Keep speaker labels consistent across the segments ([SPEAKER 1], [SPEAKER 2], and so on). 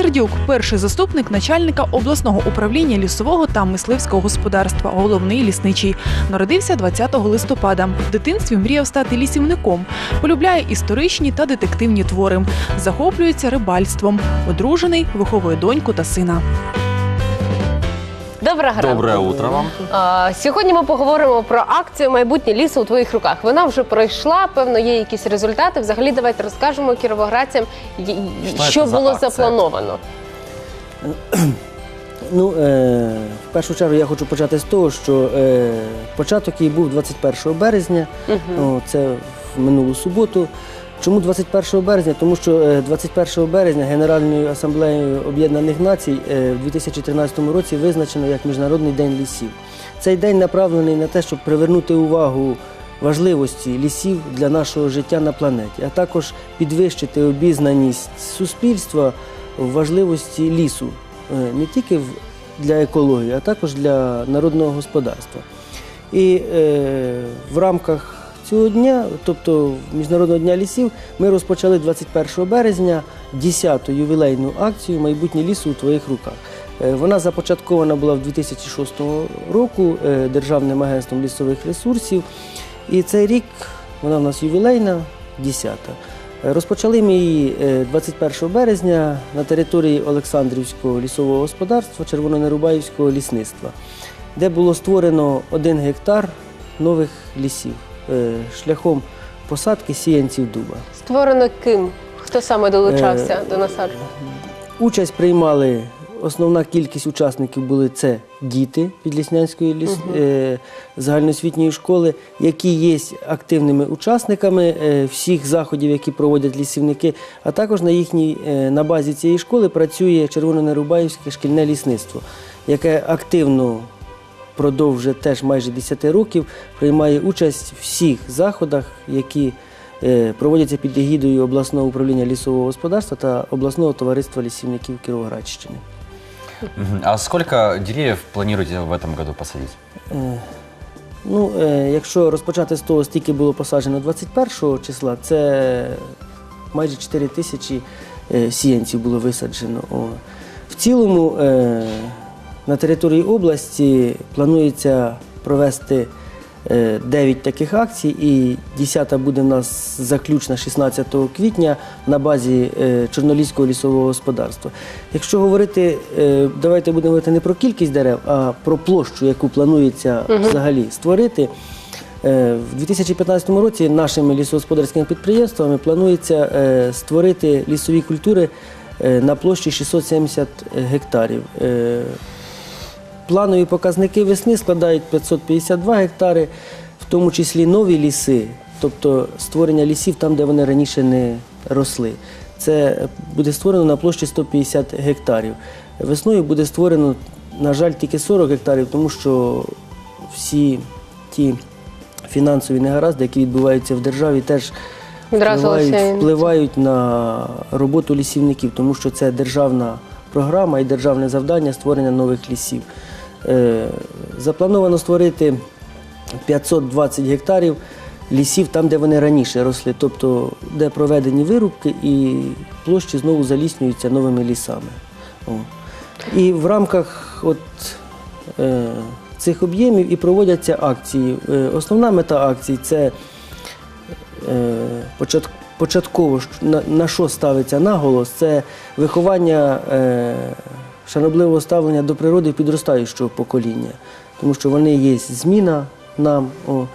[SPEAKER 1] Сердюк, перший заступник начальника обласного управління лісового та мисливського господарства, головний лісничий. Народився 20 листопада. В дитинстві мріяв стати лісівником. Полюбляє історичні та детективні твори. Захоплюється рибальством. Одружений, виховує доньку та сина.
[SPEAKER 2] Доброго ранку.
[SPEAKER 3] Доброе утро вам.
[SPEAKER 2] А, Сьогодні ми поговоримо про акцію Майбутнє лісу у твоїх руках. Вона вже пройшла, певно, є якісь результати. Взагалі, давайте розкажемо кіровоградцям, й-
[SPEAKER 3] Що
[SPEAKER 2] що
[SPEAKER 3] це за
[SPEAKER 2] було
[SPEAKER 3] акція?
[SPEAKER 2] заплановано.
[SPEAKER 4] Ну, е, в першу чергу я хочу почати з того, що е, початок її був 21 березня, О, це в минулу суботу. Чому 21 березня? Тому що е, 21 березня Генеральною асамблеєю Об'єднаних Націй е, в 2013 році визначено як Міжнародний день лісів. Цей день направлений на те, щоб привернути увагу важливості лісів для нашого життя на планеті, а також підвищити обізнаність суспільства в важливості лісу е, не тільки для екології, а також для народного господарства. І е, в рамках цього дня, тобто Міжнародного дня лісів, ми розпочали 21 березня 10-ту ювілейну акцію Майбутнє лісу у твоїх руках. Е, Вона започаткована була в 2006 року е, Державним агентством лісових ресурсів. І цей рік вона в нас ювілейна, 10-та. Е, Розпочали ми її е, 21 березня на території Олександрівського лісового господарства Червононерубаївського лісництва, де було створено один гектар нових лісів шляхом посадки сіянців дуба.
[SPEAKER 2] Створено ким? Хто саме долучався
[SPEAKER 4] Е,
[SPEAKER 2] до насадження?
[SPEAKER 4] Участь приймали основна кількість учасників були це діти Підліснянської ліс, е, загальноосвітньої школи, які є активними учасниками е, всіх заходів, які проводять лісівники. А також на їхній е, на базі цієї школи працює Червононерубаївське шкільне лісництво, яке активно впродовж теж майже 10 років приймає участь в всіх заходах, які е, проводяться під егідою обласного управління лісового господарства та обласного товариства лісівників Кіровоградщини.
[SPEAKER 3] А сколько деревьев планируете в этом году посадить?
[SPEAKER 4] Е, Ну, е, якщо розпочати з того, скільки було посаджено 21 числа, це майже 4 тисячі сіянців було висаджено. В цілому на території області планується провести е, 9 таких акцій, і 10 буде в нас заключна 16 квітня на базі е, Чорноліського лісового господарства. Якщо говорити, е, давайте будемо говорити не про кількість дерев, а про площу, яку планується взагалі створити. Е, В 2015 році нашими лісогосподарськими підприємствами планується е, створити лісові культури е, на площі 670 гектарів. Планові показники весни складають 552 гектари, в тому числі нові ліси, тобто створення лісів там, де вони раніше не росли. Це буде створено на площі 150 гектарів. Весною буде створено, на жаль, тільки 40 гектарів, тому що всі ті фінансові негаразди, які відбуваються в державі, теж впливають, впливають на роботу лісівників, тому що це державна програма і державне завдання створення нових лісів. Е, Заплановано створити 520 гектарів лісів там, де вони раніше росли, тобто де проведені вирубки і площі знову заліснюються новими лісами. І в рамках от, е, цих об'ємів і проводяться акції. Е, основна мета акцій це е, почат- початково на, на що ставиться наголос, це виховання е, шанобливого ставлення до природи підростаючого покоління, тому що вони є зміна нам. О.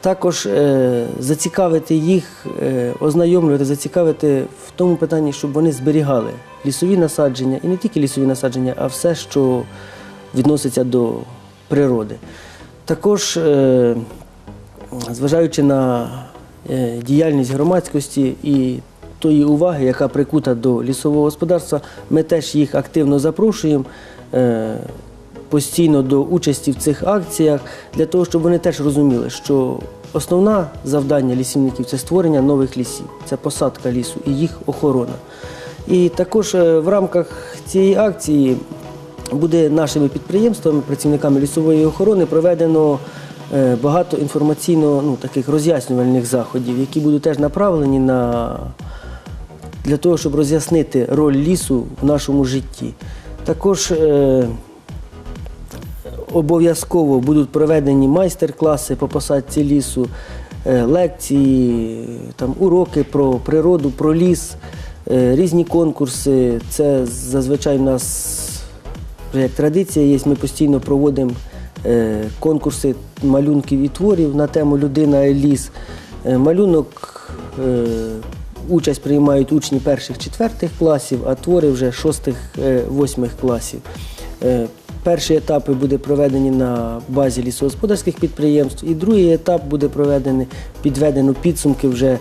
[SPEAKER 4] Також е, зацікавити їх, е, ознайомлювати, зацікавити в тому питанні, щоб вони зберігали лісові насадження, і не тільки лісові насадження, а все, що відноситься до природи. Також е, зважаючи на е, діяльність громадськості і тої уваги, яка прикута до лісового господарства, ми теж їх активно запрошуємо е, постійно до участі в цих акціях, для того, щоб вони теж розуміли, що основне завдання лісівників це створення нових лісів, це посадка лісу і їх охорона. І також е, в рамках цієї акції буде нашими підприємствами, працівниками лісової охорони проведено е, багато інформаційно ну, таких роз'яснювальних заходів, які будуть теж направлені на для того, щоб роз'яснити роль лісу в нашому житті. Також е, обов'язково будуть проведені майстер-класи по посадці лісу, е, лекції, уроки про природу, про ліс, е, різні конкурси. Це зазвичай в нас як традиція є, ми постійно проводимо конкурси малюнків і творів на тему Людина і ліс. Малюнок участь приймають учні перших четвертих класів, а твори вже шостих, е, класів. Е, Перші етапи буде проведені на базі лісогосподарських підприємств, і другий етап буде проведений, підведено підсумки вже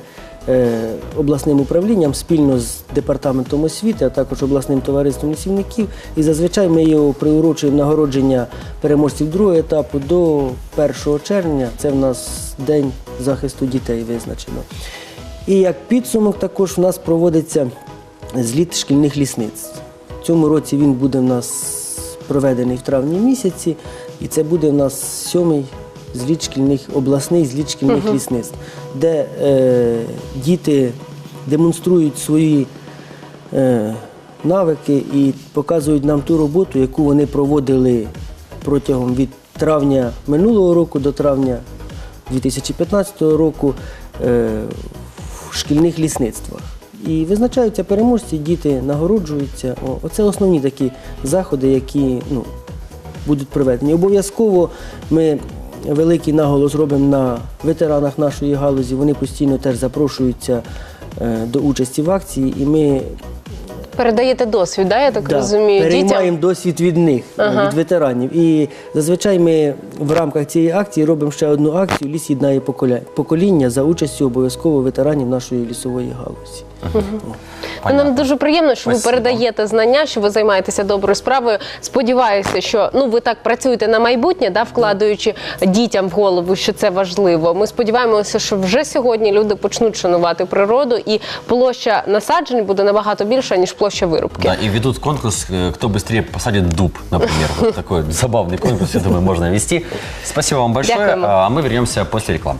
[SPEAKER 4] е, обласним управлінням спільно з департаментом освіти, а також обласним товариством лісівників. І зазвичай ми його приурочуємо нагородження переможців другого етапу до 1 червня. Це в нас день захисту дітей визначено. І як підсумок також в нас проводиться зліт шкільних лісниць. В цьому році він буде в нас проведений в травні місяці, і це буде в нас сьомий зліт шкільних обласний зліт шкільних лісництв, де е, діти демонструють свої е, навики і показують нам ту роботу, яку вони проводили протягом від травня минулого року до травня 2015 року е, шкільних лісництвах. І визначаються переможці, діти нагороджуються. Оце основні такі заходи, які ну, будуть проведені. Обов'язково ми великий наголос робимо на ветеранах нашої галузі. Вони постійно теж запрошуються е, до участі в акції, і ми
[SPEAKER 2] Передаєте досвід, да, я так
[SPEAKER 4] Да,
[SPEAKER 2] розумію,
[SPEAKER 4] переймаємо досвід від них,
[SPEAKER 2] Ага.
[SPEAKER 4] від ветеранів. І зазвичай ми в рамках цієї акції робимо ще одну акцію Ліс єднає поколя- покоління за участю обов'язково ветеранів нашої лісової галузі.
[SPEAKER 2] Ну, нам дуже приємно, що
[SPEAKER 3] Спасибо.
[SPEAKER 2] ви передаєте знання, що ви займаєтеся доброю справою. Сподіваюся, що ну ви так працюєте на майбутнє, да, вкладаючи дітям в голову, що це важливо. Ми сподіваємося, що вже сьогодні люди почнуть шанувати природу, і площа насаджень буде набагато більша ніж площа вирубки.
[SPEAKER 3] Да, и ведут конкурс, э, кто быстрее посадит дуб, например. Вот такой забавный конкурс, я думаю, можно вести. Спасибо вам большое.
[SPEAKER 2] Дякуємо.
[SPEAKER 3] А мы вернемся после рекламы.